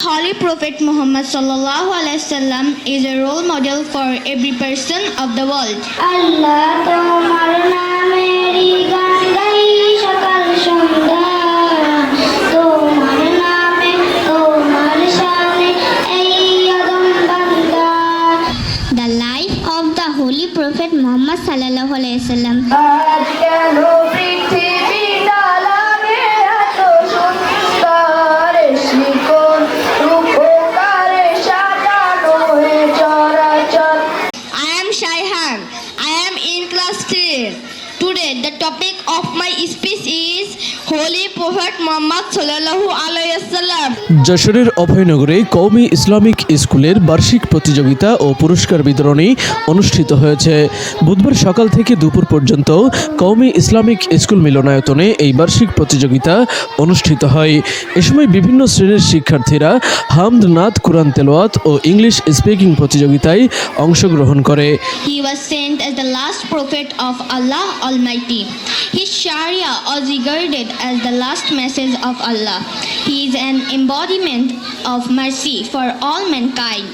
Holy Prophet Muhammad sallallahu alaihi wasallam is a role model for every person of the world. আল্লাহ তোমার নামেরই গান গাই সকাল সন্ধ্যা তোমার নামে তোমার শানে এই আদম বান্দা The life of the Holy Prophet Muhammad sallallahu alaihi wasallam. Am Shaihan. I am in class 3. Today the topic of my speech is Holy Prophet Muhammad sallallahu alaihi. যশোরের অভয়নগরে কৌমি ইসলামিক স্কুলের বার্ষিক প্রতিযোগিতা ও পুরস্কার বিতরণী অনুষ্ঠিত হয়েছে। বুধবার সকাল থেকে দুপুর পর্যন্ত কৌমি ইসলামিক স্কুল মিলনায়তনে এই বার্ষিক প্রতিযোগিতা অনুষ্ঠিত হয়। এ সময় বিভিন্ন শ্রেণির শিক্ষার্থীরা হামদ নাথ কোরআন তেলোয়াত ও ইংলিশ স্পিকিং প্রতিযোগিতায় অংশগ্রহণ করে। He was sent as the last prophet of Allah Almighty. His Sharia was regarded as the last message of Allah. He is an embodiment of mercy for all mankind.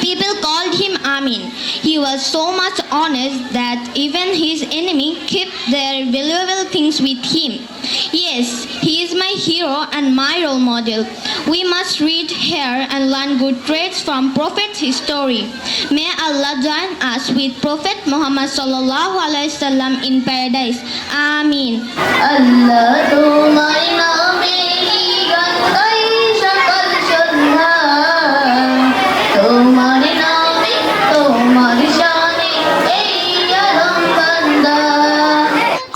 People called him Amin. He was so much honest that even his enemy kept their valuable things with him. Yes, is my hero and my role model. We must read her and learn good traits from Prophet's story. May Allah join us with Prophet Muhammad sallallahu alaihi wasallam in paradise. Amin. Allah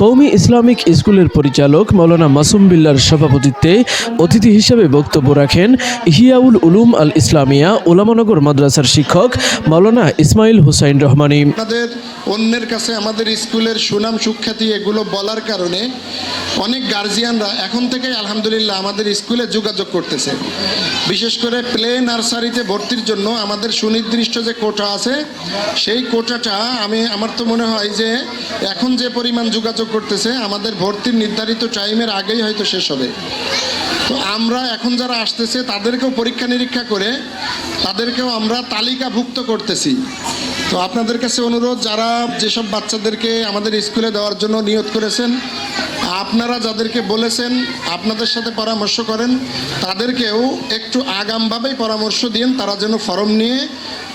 কৌমি Islamic স্কুলের পরিচালক মৌলানা মাসুম বিল্লার সভাপতিত্বে অতিথি হিসেবে বক্তব্য রাখেন হিয়াউল উলুম আল ইসলামিয়া, ওলামানগর মাদ্রাসার শিক্ষক মৌলানা ইসমাইল হুসাইন রহমানী। অন্যের কাছে আমাদের স্কুলের সুনাম সুখ্যাতি এগুলো বলার কারণে অনেক গার্জিয়ানরা এখন থেকেই আলহামদুলিল্লাহ আমাদের স্কুলে যোগাযোগ করতেছে। বিশেষ করে প্লে নার্সারিতে ভর্তির জন্য আমাদের সুনির্দিষ্ট যে কোটা আছে, সেই কোটাটা আমি, আমার তো মনে হয় যে এখন যে পরিমাণ যোগাযোগ করতেছে, আমাদের ভর্তির নির্ধারিত টাইমের আগেই হয়তো শেষ হবে। তো আমরা এখন যারা আসতেছে, তাদেরকেও পরীক্ষা নিরীক্ষা করে, তাদেরকেও আমরা তালিকাভুক্ত করতেছি। তো আপনাদের কাছে অনুরোধ, যারা যেসব বাচ্চাদেরকে আমাদের স্কুলে দেওয়ার জন্য নিয়োগ করেছেন, আপনারা যাদেরকে বলেছেন, আপনাদের সাথে পরামর্শ করেন, তাদেরকেও একটু আগামভাবেই পরামর্শ দিন, তারা যেন ফর্ম নিয়ে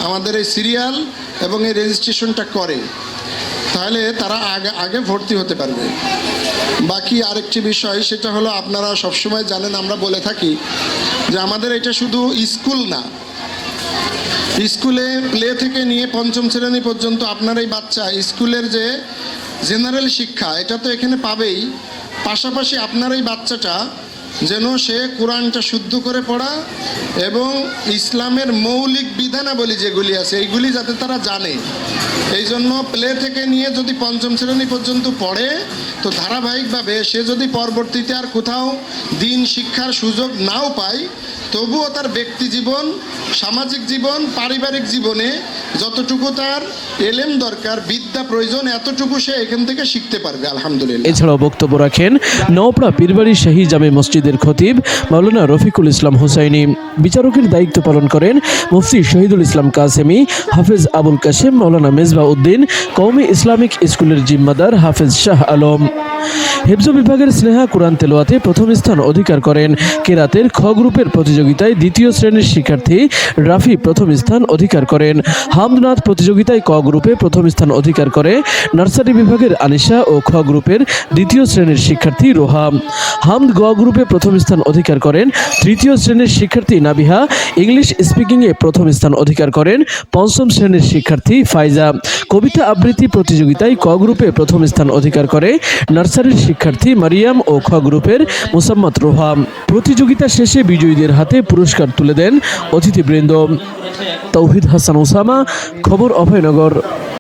আমাদের এই সিরিয়াল এবং এই রেজিস্ট্রেশনটা করে। তাহলে তারা আগে আগে ভর্তি হতে পারবে। বাকি আরেকটি বিষয়, সেটা হলো আপনারা সবসময় জানেন, আমরা বলে থাকি যে আমাদের এটা শুধু স্কুল না। স্কুলে প্লে থেকে নিয়ে পঞ্চম শ্রেণি পর্যন্ত আপনার এই বাচ্চা স্কুলের যে জেনারেল শিক্ষা, এটা তো এখানে পাবেই। পাশাপাশি আপনার এই বাচ্চাটা যেন সে কোরআনটা শুদ্ধ করে পড়া এবং ইসলামের মৌলিক বিধানাবলী যেগুলি আছে, এইগুলি যাতে তারা জানে। এই জন্য প্লে থেকে নিয়ে যদি পঞ্চম শ্রেণি পর্যন্ত পড়ে, তো ধারাবাহিকভাবে সে যদি পরবর্তীতে আর কোথাও দিন শিক্ষার সুযোগ নাও পায়, তবুও তার ব্যক্তি জীবন, সামাজিক জীবন, পারিবারিক জীবনে যতটুকু তার এলেম দরকার, বিদ্যা প্রয়োজন, এতটুকু সে এখান থেকে শিখতে পারবে, আলহামদুলিল্লাহ। এছাড়াও বক্তব্য রাখেন নওপড়া পীরবাড়ি শাহী জামে মসজিদের খতিব মাওলানা রফিকুল ইসলাম হুসাইনি। বিচারকের দায়িত্ব পালন করেন মুফতি শহীদুল ইসলাম কাসেমি, হাফেজ আবুল কাশেম, মাওলানা মেজবা উদ্দিন, কওমি ইসলামিক স্কুলের জিম্মাদার হাফেজ শাহ আলম। হেফজ বিভাগের স্নেহা কোরআন তেলোয়াতে প্রথম স্থান অধিকার করেন কেরাতের খ গ্রুপের প্রতিযোগিতায় দ্বিতীয় শ্রেণির শিক্ষার্থী রাফি প্রথম স্থান অধিকার করেন। হামদনাথ প্রতিযোগিতায় ক গ্রুপে প্রথম স্থান অধিকার করে নার্সারি বিভাগের আনিশা ও খ গ্রুপের দ্বিতীয় শ্রেণির শিক্ষার্থী রোহাম হামদ গ গ্রুপে প্রথম স্থান অধিকার করেন। তৃতীয় শ্রেণির শিক্ষার্থী নাবিহা, ইংলিশ স্পিকিংয়ে প্রথম স্থান অধিকার করেন। পঞ্চম শ্রেণির শিক্ষার্থী ফাইজা। কবিতা আবৃত্তি প্রতিযোগিতায় ক গ্রুপে প্রথম স্থান অধিকার করে। নার্সারির শিক্ষার্থী মারিয়াম ও খ গ্রুপের মোসাম্মদ রোহাম প্রতিযোগিতা শেষে বিজয়ীদের হাতে পুরস্কার তুলে দেন অতিথিবৃন্দ। তৌহিদ হাসান ওসামা, খবর অভয়নগর।